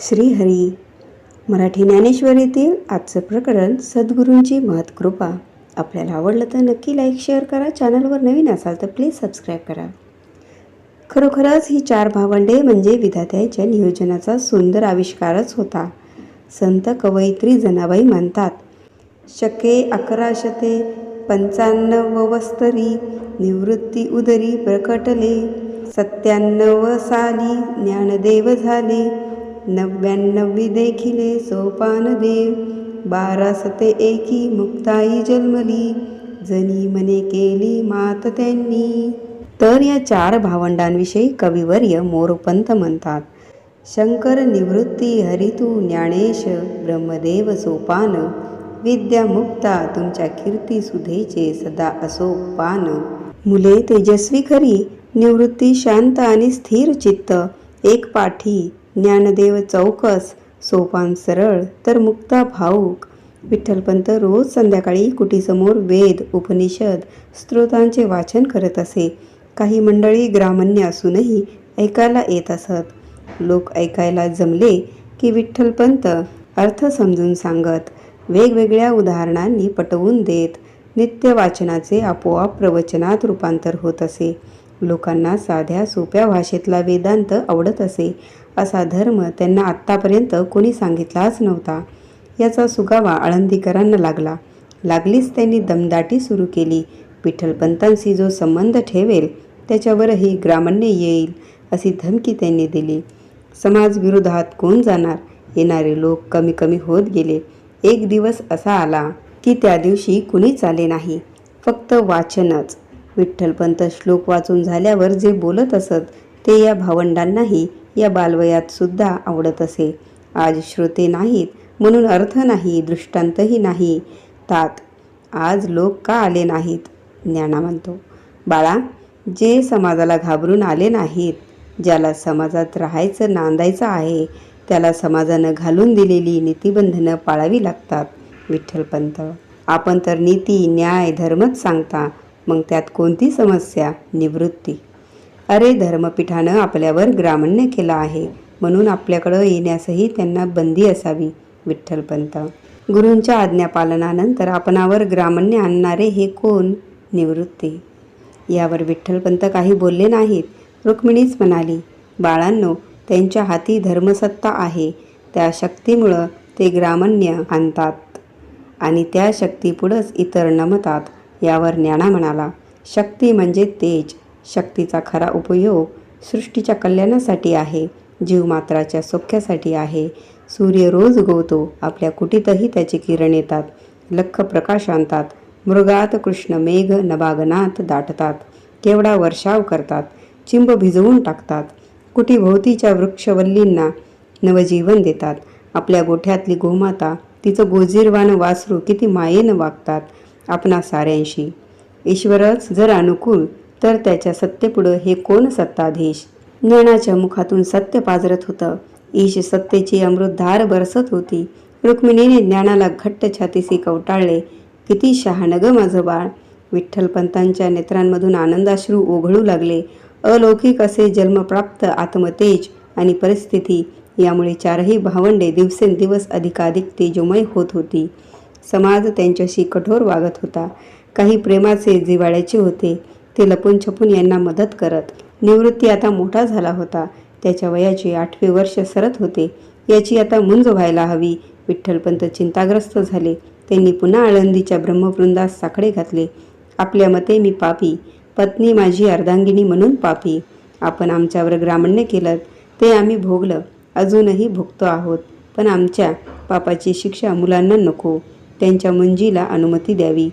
श्रीहरी. मराठी ज्ञानेश्वरीतील आजचं प्रकरण सद्गुरूंची महत्कृपा आपल्याला आवडलं तर नक्की लाईक शेअर करा. चॅनलवर नवीन असाल तर प्लीज सबस्क्राईब करा. खरोखरच ही चार भावंडे म्हणजे विधात्याच्या नियोजनाचा सुंदर आविष्कारच होता. संत कवयित्री जनाबाई म्हणतात शके अकराशते पंचाण्णव वस्तरी निवृत्ती उदरी प्रकटले. सत्त्याण्णव साली ज्ञानदेव झाले. नव्याण्णवी देखिले सोपान देव बारा सते एकी मुक्ताई जन्मली जनी मने केली मात त्यांनी. तर या चार भावंडांविषयी कविवर्य मोरपंत म्हणतात. शंकर निवृत्ती हरितू ज्ञानेश ब्रह्मदेव सोपान विद्या मुक्ता तुमच्या कीर्ती सुधेचे सदा असो पान. मुले तेजस्वी खरी निवृत्ती शांत आणि स्थिर चित्त एक पाठी ज्ञानदेव चौकस सोपान सरळ तर मुक्ता भाऊक. विठ्ठलपंत रोज संध्याकाळी कुटीसमोर वेद उपनिषद स्त्रोतांचे वाचन करत असे. काही मंडळी ग्रामण्य असूनही ऐकायला येत असत. लोक ऐकायला जमले की विठ्ठलपंत अर्थ समजून सांगत वेगवेगळ्या उदाहरणांनी पटवून देत नित्य वाचनाचे आपोआप प्रवचनात रूपांतर होत असे. लोकांना साध्या सोप्या भाषेतला वेदांत आवडत असे. असा धर्म त्यांना आत्तापर्यंत कोणी सांगितलाच नव्हता. याचा सुगावा आळंदीकरांना लागला. लागलीच त्यांनी दमदाटी सुरू केली. विठ्ठलपंतांशी जो संबंध ठेवेल त्याच्यावरही ग्रामण्य येईल अशी धमकी त्यांनी दिली. समाजविरोधात कोण जाणार? येणारे लोक कमी कमी होत गेले. एक दिवस असा आला की त्या दिवशी कुणीच आले नाही. फक्त वाचनच. विठ्ठलपंत श्लोक वाचून झाल्यावर जे बोलत असत ते या भावंडांनाही या बालवयात सुद्धा आवडत असे. आज श्रोते नाहीत म्हणून अर्थ नाही दृष्टांतही नाही. तात आज लोक का आले नाहीत? ज्ञाना म्हणतो. बाळा जे समाजाला घाबरून आले नाहीत ज्याला समाजात राहायचं नांदायचं आहे त्याला समाजानं घालून दिलेली नीतिबंधनं पाळावी लागतात. विठ्ठलपंत आपण तर नीती न्याय धर्मच सांगता मग त्यात कोणती समस्या? निवृत्ती. अरे धर्मपीठानं आपल्यावर ग्रामण्य केलं आहे. म्हणून आपल्याकडं येण्यासही त्यांना बंदी असावी विठ्ठलपंत गुरूंच्या आज्ञापालनानंतर आपणावर ग्रामण्य आणणारे हे कोण? निवृत्ती. यावर विठ्ठलपंत काही बोलले नाहीत. रुक्मिणीच म्हणाली बाळांनो त्यांच्या हाती धर्मसत्ता आहे. त्या शक्तीमुळं ते ग्रामण्य आणतात. आणि त्या शक्तीपुढंच इतर नमतात यावर ज्ञाना म्हणाला. शक्ती म्हणजे तेज. शक्तीचा खरा उपयोग सृष्टीच्या कल्याणासाठी आहे जीवमात्राच्या सौख्यासाठी आहे. सूर्य रोज उगवतो आपल्या कुटीतही त्याची किरण येतात लख प्रकाश आणतात मृगात कृष्ण मेघ नभागनात दाटतात केवडा वर्षाव करतात चिंब भिजवून टाकतात कुटीभोवतीच्या वृक्षवल्लींना नवजीवन देतात आपल्या गोठ्यातली गोमाता तिचं गोजीरवानं वासरू किती मायेनं वागतात आपणा साऱ्यांशी. ईश्वरच जर अनुकूल तर त्याच्या सत्तेपुढं हे कोण सत्ताधीश? ज्ञानाच्या मुखातून सत्य पाजरत होतं. ईश सत्तेची अमृतधार बरसत होती. रुक्मिणीने ज्ञानाला घट्ट छातीशी कवटाळले. किती शहाणग माझं बाळ. विठ्ठलपंतांच्या नेत्रांमधून आनंदाश्रू ओघळू लागले. अलौकिक असे जन्मप्राप्त आत्मतेज आणि परिस्थिती यामुळे चारही भावंडे दिवसेंदिवस अधिकाधिक तेजोमय होत होती. समाज त्यांच्याशी कठोर वागत होता. काही प्रेमाचे जिवाळ्याचे होते. ते लपून छपून यांना मदत करत. निवृत्ती आता मोठा झाला होता. त्याच्या वयाचे आठवे वर्ष सरत होते. याची आता मुंज व्हायला हवी. विठ्ठलपंत चिंताग्रस्त झाले. त्यांनी पुन्हा आळंदीच्या ब्रह्मवृंदास साखळे घातले. आपल्या मते मी पापी. पत्नी माझी अर्धांगिनी म्हणून पापी. आपण आमच्यावर ग्रामण्य केलं ते आम्ही भोगलं. अजूनही भोगतो आहोत. पण आमच्या पापाची शिक्षा मुलांना नको. त्यांच्या मुंजीला अनुमती द्यावी.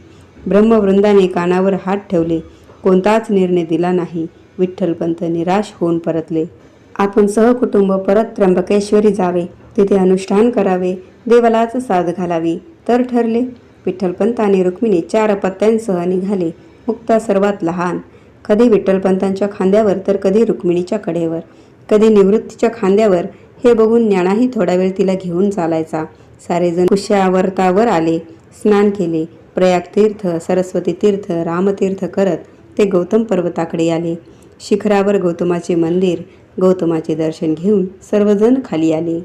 ब्रह्मवृंदाने कानावर हात ठेवले. कोणताच निर्णय दिला नाही. विठ्ठलपंत निराश होऊन परतले. आपण सहकुटुंब परत त्र्यंबकेश्वरी जावे. तिथे अनुष्ठान करावे. देवालाच साथ घालावी. तर ठरले. विठ्ठलपंत आणि रुक्मिणी चार पत्त्यांसह निघाले. मुक्ता सर्वात लहान. कधी विठ्ठलपंतांच्या खांद्यावर तर कधी रुक्मिणीच्या कडेवर. कधी निवृत्तीच्या खांद्यावर हे बघून ज्ञानाही थोडा वेळ तिला घेऊन चालायचा. सारेजण कुशावर्तावर आले. स्नान केले. प्रयाग तीर्थ सरस्वती तीर्थ रामतीर्थ करत ते गौतम पर्वताकडे आले. शिखरावर गौतमाचे मंदिर गौतमाचे दर्शन घेऊन सर्वजण खाली आले.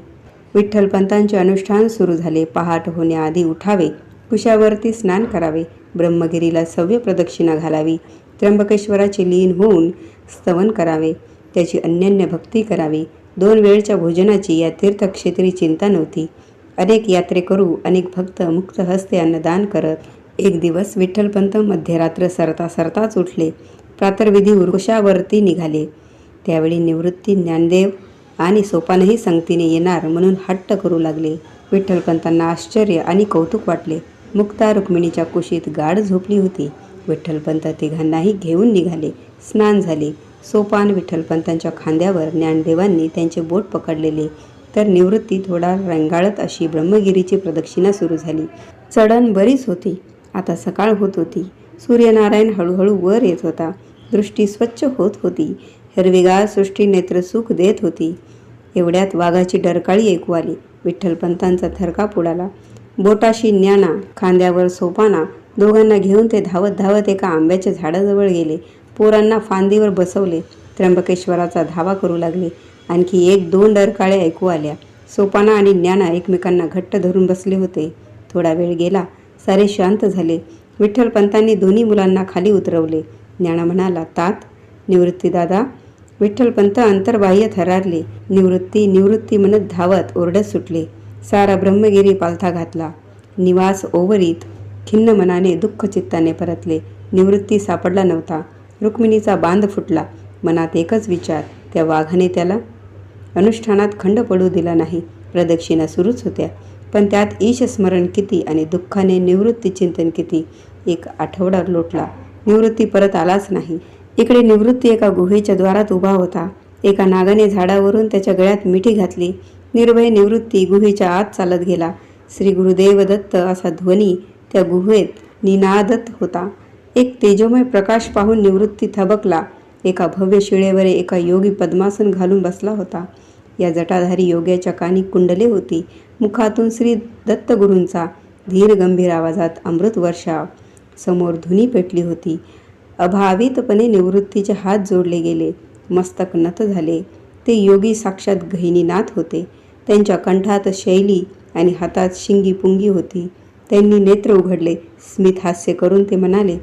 विठ्ठलपंतांचे अनुष्ठान सुरू झाले. पहाट होण्याआधी उठावे कुशावरती स्नान करावे ब्रह्मगिरीला सव्य प्रदक्षिणा घालावी त्र्यंबकेश्वराचे लीन होऊन स्तवन करावे त्याची अन्यन्य भक्ती करावी. दोन वेळच्या भोजनाची या तीर्थक्षेत्री चिंता नव्हती. अनेक यात्रेकरू अनेक भक्त मुक्त हस्ते अन्नदान करत एक दिवस विठ्ठलपंत मध्यरात्र सरता सरताच उठले. प्रातर्विधी उर्कुशावरती निघाले. त्यावेळी निवृत्ती ज्ञानदेव आणि सोपानही संगतीने येणार म्हणून हट्ट करू लागले. विठ्ठलपंतांना आश्चर्य आणि कौतुक वाटले. मुक्ता रुक्मिणीच्या कुशीत गाढ झोपली होती. विठ्ठलपंत तिघांनाही घेऊन निघाले. स्नान झाले. सोपान विठ्ठलपंतांच्या खांद्यावर ज्ञानदेवांनी त्यांचे बोट पकडलेले. तर निवृत्ती थोडा रंगाळत अशी ब्रह्मगिरीची प्रदक्षिणा सुरू झाली. चढण बरीच होती. आता सकाळ होत होती. सूर्यनारायण हळूहळू वर येत होता. दृष्टी स्वच्छ होत होती. हिरवीगार सृष्टी नेत्रसुख देत होती. एवढ्यात वाघाची डरकाळी ऐकू आली. विठ्ठलपंतांचा थरकाप उडाला. बोटाशी ज्ञाना खांद्यावर सोपाना दोघांना घेऊन ते धावत धावत एका आंब्याच्या झाडाजवळ गेले. पोरांना फांदीवर बसवले. त्र्यंबकेश्वराचा धावा करू लागले. आणखी एक दोन डरकाळे ऐकू आल्या. सोपाना आणि ज्ञाना एकमेकांना घट्ट धरून बसले होते. थोडा वेळ गेला. सारे शांत झाले. विठ्ठलपंतांनी दोन्ही मुलांना खाली उतरवले. ज्ञाना म्हणाला तात निवृत्तीदादा विठ्ठलपंत अंतर्बाह्य थरारले. निवृत्ती निवृत्ती म्हणत धावत ओरडत सुटले. सारा ब्रह्मगिरी पालथा घातला. निवास ओवरीत खिन्न मनाने दुःख चित्ताने परतले. निवृत्ती सापडला नव्हता. रुक्मिणीचा बांध फुटला. मनात एकच विचार त्या वाघाने त्याला अनुष्ठानात खंड पडू दिला नाही. प्रदक्षिणा सुरूच होत्या. पण त्यात ईशस्मरण किती आणि दुःखाने निवृत्ती चिंतन किती? एक आठवडा लोटला. निवृत्ती परत आलाच नाही. इकडे निवृत्ती एका गुहेच्या द्वारात उभा होता. एका नागाने झाडावरून त्याच्या गळ्यात मिठी घातली. निर्भय निवृत्ती गुहेच्या आत चालत गेला. श्री गुरुदेव दत्त असा ध्वनी त्या गुहेत निनादत होता. एक तेजोमय प्रकाश पाहून निवृत्ती थबकला. एका भव्य शिळेवर एका योगी पद्मासन घालून बसला होता. या जटाधारी योग्याच्या कानी कुंडले होती. मुखातून श्री दत्तगुरूंचा धीर गंभीर आवाजात अमृत वर्षा समोर धुनी पेटली होती. अभावितपणे निवृत्तीचे हात जोडले गेले. मस्तक नत झाले. ते योगी साक्षात गहिनीनाथ होते. त्यांच्या कंठात शैली आणि हातात शिंगी पुंगी होती. त्यांनी नेत्र उघडले. स्मित हास्य करून ते म्हणाले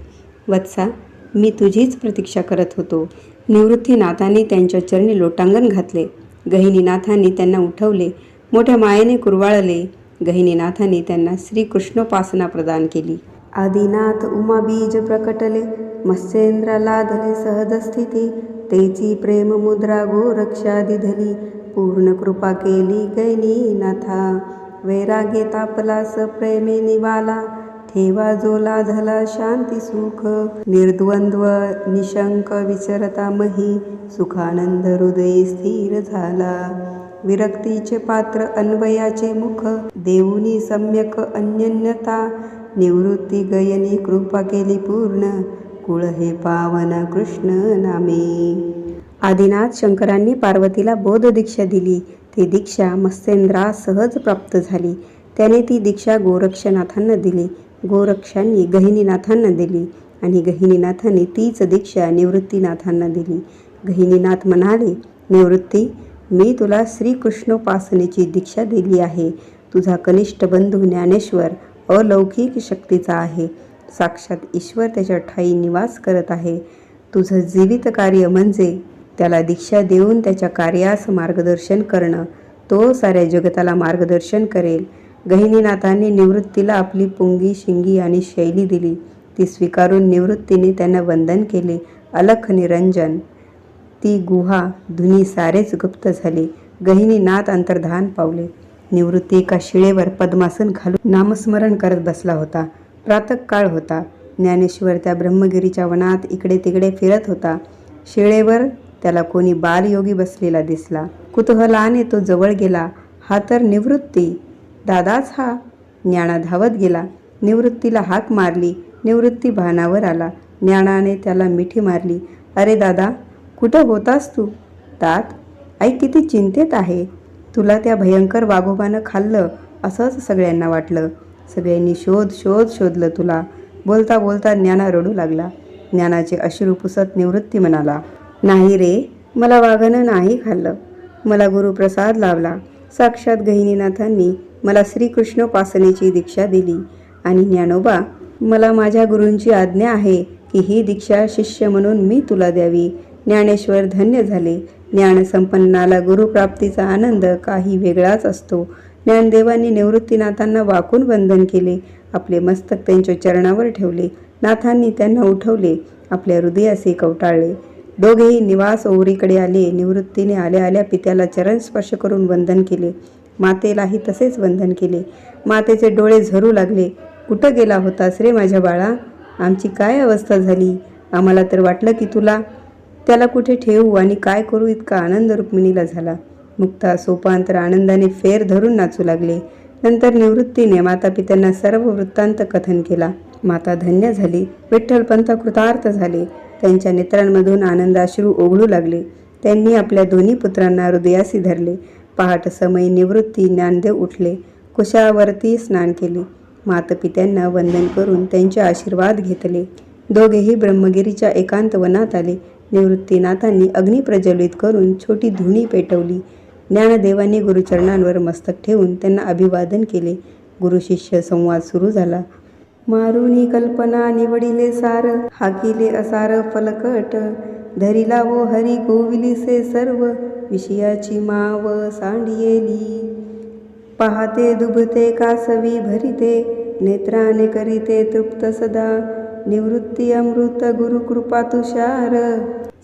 वत्सा मी तुझीच प्रतीक्षा करत होतो. निवृत्तीनाथांनी त्यांच्या चरणी लोटांगण घातले. गहिनीनाथांनी त्यांना उठवले मोठ्या मायेने कुरवाळले. गहिनीनाथांनी त्यांना श्रीकृष्णोपासना प्रदान केली. आदिनाथ उमा बीज प्रकटले मत्स्येंद्र लाधले सहज स्थिती. तेची प्रेम मुद्रा गोरक्षा दिधली पूर्ण कृपा केली गैनीनाथा वैरागे तापलास प्रेमे निवाला. ठेवा जो धला शांती सुख निर्द्वंद्व निशंक विचरता मही सुखानंद हृदय स्थिर झाला. विरक्तीचे पात्र अन्वयाचे मुख देऊनी सम्यक अन्यन्यता निवृत्ती गयनी कृपा केली पूर्ण कुळ हे पावन कृष्ण नामे. आदिनाथ शंकरांनी पार्वतीला बोध दीक्षा दिली. ती दीक्षा मत्स्येंद्रास सहज प्राप्त झाली. त्याने ती दीक्षा गोरक्षनाथांना दिली. गोरक्षांनी गहिनीनाथांना दिली आणि गहिनीनाथांनी तीच दीक्षा निवृत्तीनाथांना दिली. गहिनीनाथ म्हणाले निवृत्ती मी तुला श्रीकृष्णोपासनेची दीक्षा दिली आहे. तुझा कनिष्ठ बंधू ज्ञानेश्वर अलौकिक शक्तीचा आहे. साक्षात ईश्वर त्याच्या ठाई निवास करत आहे. तुझं जीवित कार्य म्हणजे त्याला दीक्षा देऊन त्याच्या कार्यास मार्गदर्शन करणं. तो साऱ्या जगताला मार्गदर्शन करेल. गहिनीनाथांनी निवृत्तीला आपली पुंगी शिंगी आणि शैली दिली. ती स्वीकारून निवृत्तीने त्यांना वंदन केले. अलख निरंजन ती गुहा धुनी सारेच गुप्त झाले. गहिनीनाथ अंतर्धान पावले. निवृत्ती एका शिळेवर पद्मासन घालून नामस्मरण करत बसला होता. प्रातःकाळ होता. ज्ञानेश्वर त्या ब्रह्मगिरीच्या वनात इकडे तिकडे फिरत होता. शिळेवर त्याला कोणी बालयोगी बसलेला दिसला. कुतूहलाने तो जवळ गेला. हा तर निवृत्ती दादाच हा. ज्ञाना धावत गेला. निवृत्तीला हाक मारली. निवृत्ती भानावर आला. ज्ञानाने त्याला मिठी मारली. अरे दादा कुठं होतास तू? तात आई किती चिंतेत आहे. तुला त्या भयंकर वाघोबानं खाल्लं असंच सगळ्यांना वाटलं. सगळ्यांनी शोध शोध शोधलं तुला. बोलता बोलता ज्ञाना रडू लागला. ज्ञानाचे अश्रू पुसत निवृत्ती म्हणाला नाही रे मला वाघानं नाही खाल्लं. मला गुरुप्रसाद लावला. साक्षात गहिनीनाथांनी मला श्रीकृष्णोपासनेची दीक्षा दिली. आणि ज्ञानोबा मला माझ्या गुरूंची आज्ञा आहे की ही दीक्षा शिष्य म्हणून मी तुला द्यावी. ज्ञानेश्वर धन्य झाले. ज्ञानसंपन्नाला गुरुप्राप्तीचा आनंद काही वेगळाच असतो. ज्ञानदेवांनी निवृत्तीनाथांना वाकून वंदन केले. आपले मस्तक त्यांच्या चरणावर ठेवले. नाथांनी त्यांना उठवले. आपल्या हृदयासे कवटाळले. दोघेही निवास ओवरीकडे आले. निवृत्तीने आल्या आल्या पित्याला चरण स्पर्श करून वंदन केले. मातेलाही तसेच वंदन केले. मातेचे डोळे झरू लागले. कुठं गेला होतास रे माझ्या बाळा? आमची काय अवस्था झाली? आम्हाला तर वाटलं की तुला. त्याला कुठे ठेवू आणि काय करू इतका आनंद रुक्मिणीला झाला. मुक्ता सोपांतर आनंदाने फेर धरून नाचू लागले. नंतर निवृत्तीने माता पित्यांना सर्व वृत्तांत कथन केला. माता धन्य झाली. विठ्ठलपंत कृतार्थ झाले. त्यांच्या नेत्रांमधून आनंदाश्रू ओघळू लागले. त्यांनी आपल्या दोन्ही पुत्रांना हृदयासी धरले. पहाट समय निवृत्ती ज्ञानदेव उठले. कुशावरती स्नान केले. मातपित्यांना वंदन करून त्यांचे आशीर्वाद घेतले. दोघेही ब्रह्मगिरीच्या एकांत वनात आले. निवृत्तीनाथांनी अग्नी प्रज्वलित करून छोटी धुणी पेटवली. ज्ञानदेवांनी गुरुचरणांवर मस्तक ठेवून त्यांना अभिवादन केले. गुरुशिष्य संवाद सुरू झाला. मारुनी कल्पना निवडिले सार हाकिले असार फलकट. धरिला वो हरी गोविलिसे सर्व विषयाची माव सांडियेली. पाहते दुभते कासवी भरिते नेत्राने करीते तृप्त सदा निवृत्ती अमृत गुरुकृपा तुषार.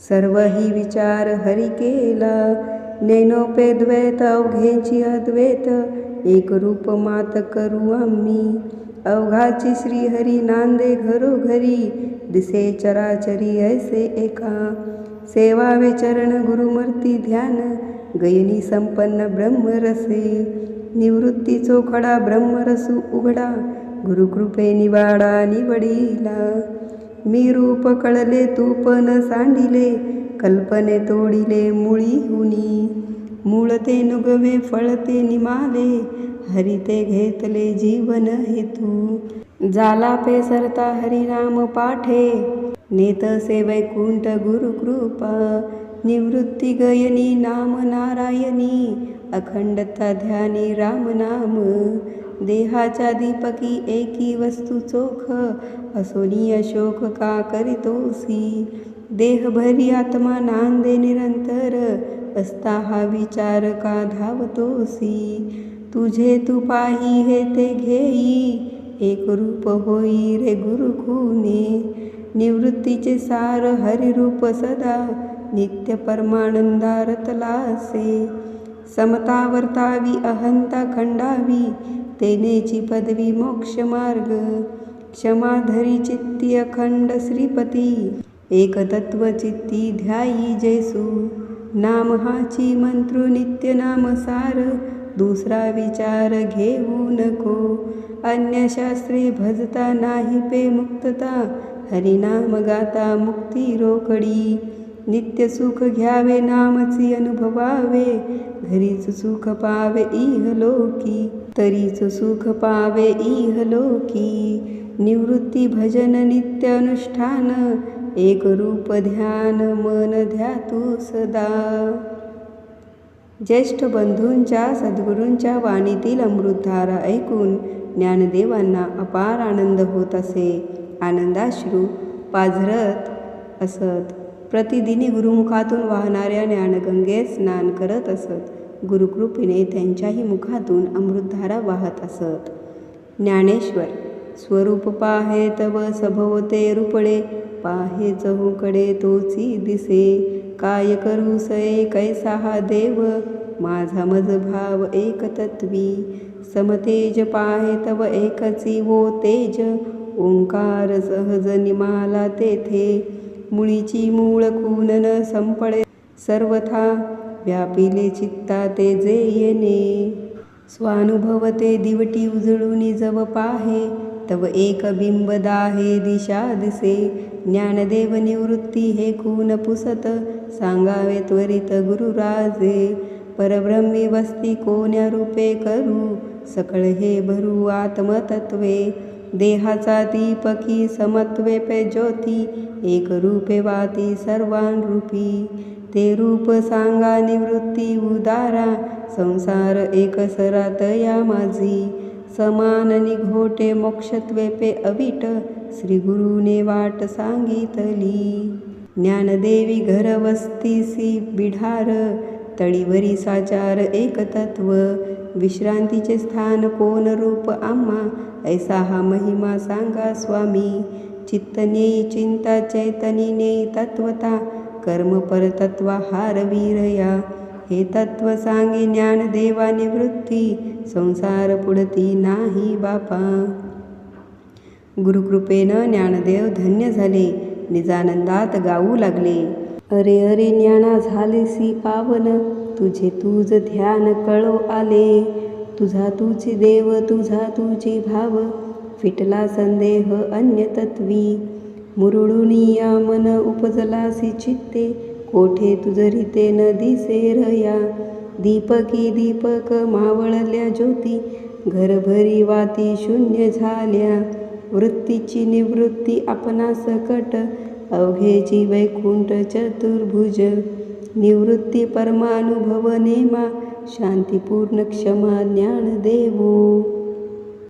सर्व ही विचार हरी केला नेनोपे द्वैत अवघेची अद्वैत एक रूप मात करू आम्ही. अवघाची श्रीहरी नांदे घरोघरी दिसे चराचरी ऐसे एका। सेवावे चरण गुरुमूर्ती ध्यान गयनी संपन्न ब्रह्मरसे निवृत्ती चोखडा ब्रह्मरसू उघडा गुरुकृपे निवाडा निवडीला। मी रूप कळले तूप न सांडिले कल्पने तोडिले मुळी हुनी मूळते नुगवे फळते निमाले हरिते घेतले जीवन हेतू। जाला पेसरता हरिनाम पाठे नेतसे वैकुंठ गुरुकृपा निवृत्ती गयनी नाम नारायणी अखंडता ध्यानी राम नाम देहाच्या दीपकी एकी वस्तू चोख असोनी अशोक का करीतोसी देहभरी आत्मा नांदे निरंतर असता हा विचार का धावतोसी तुझे तू पाही हे ते घेई एक रूप होई रे गुरु खुने निवृत्तीचे सार हरिरूप सदा नित्य परमानंदारतलासे समता वर्तावी अहंता खंडावी तेनेची पदवी मोक्ष मार्ग. क्षमाधरी चित्ती अखंड श्रीपती एक तत्व चित्ती ध्यायी जयसू नाम हाची मंत्रु नित्य नाम सार दुसरा विचार घेऊ नको. अन्यशास्त्री भजता नाही पे मुक्तता. हरिनाम गाता मुक्ती रोकडी. नित्य सुख घ्यावे नामची अनुभवावे. घरीच सुख पावे इह लोकी. तरीच सुख पावे इह लोकी. निवृत्ती भजन नित्य अनुष्ठान. एक रूप ध्यान मन ध्यातू सदा. ज्येष्ठ बंधूंच्या सद्गुरूंच्या वाणीतील अमृतधारा ऐकून ज्ञानदेवांना अपार आनंद होत असे. आनंदाश्रू पाझरत असत. प्रतिदिनी गुरुमुखातून वाहणाऱ्या ज्ञानगंगेत स्नान करत असत. गुरुकृपेने त्यांच्याही मुखातून अमृतधारा वाहत असत. ज्ञानेश्वर स्वरूप पाहे तव सभवते रुपळे पाहे चहूकडे तोची दिसे. काय करू सये कैसा हा देव? माझा मज भाव एक तत्वी. समतेज पाहे तव एकची वो तेज. ओंकार सहज निमाला तेथे. मुळीची मूळ खूनन संपळे सर्वथा. व्यापिले चित्ता ते जे येणे. स्वानुभवते दिवटी उजळूनी जव पाहे. तव एक बिंब दाहे दिशा दिसे. ज्ञानदेव निवृत्ती हे खून पुसत. सांगावे त्वरित गुरुराजे. परब्रह्मी वस्ती कोण्या रूपे करू? सकळ हे भरू आत्मतत्वे देहाचा दीपकी समत्वे पे ज्योती. एक रूपे वाती सर्वान रूपी. ते रूप सांगा निवृत्ती उदारा. संसार एक सरात या माझी समान निघोटे मोक्षत्वेपे अविट. श्री गुरुने वाट सांगितली. ज्ञानदेवी घर वस्तीसी बिढार तळीवरी साचार एक तत्व. विश्रांतीचे स्थान कोण रूप आम्हा? ऐसा हा महिमा सांगा स्वामी. चित्त नेई चिंता चैतनी नेई तत्वता. कर्म परतत्वा हार वीरया. हे तत्व सांगे ज्ञानदेवा निवृत्ती. संसार पुढती नाही बापा. गुरुकृपेनं ज्ञानदेव धन्य झाले. निजानंदात गाऊ लागले. अरे अरे ज्ञाना झालेसी पावन तुझे तुझ ध्यान कळो आले. तुझा तुझे देव तुझा तुझे भाव फिटला संदेह अन्य तत्वी मुरुडुनिया मन उपजलासी चित्ते कोठे तुझरिते न दिसे रया दीपकी दीपक मावळल्या ज्योती घरभरी वाती शून्य झाल्या. वृत्तीची निवृत्ती आपणास कट अवघेची वैकुंठ चतुर्भुज. निवृत्ती परमानुभव नेमा शांतीपूर्ण क्षमा ज्ञान देवो.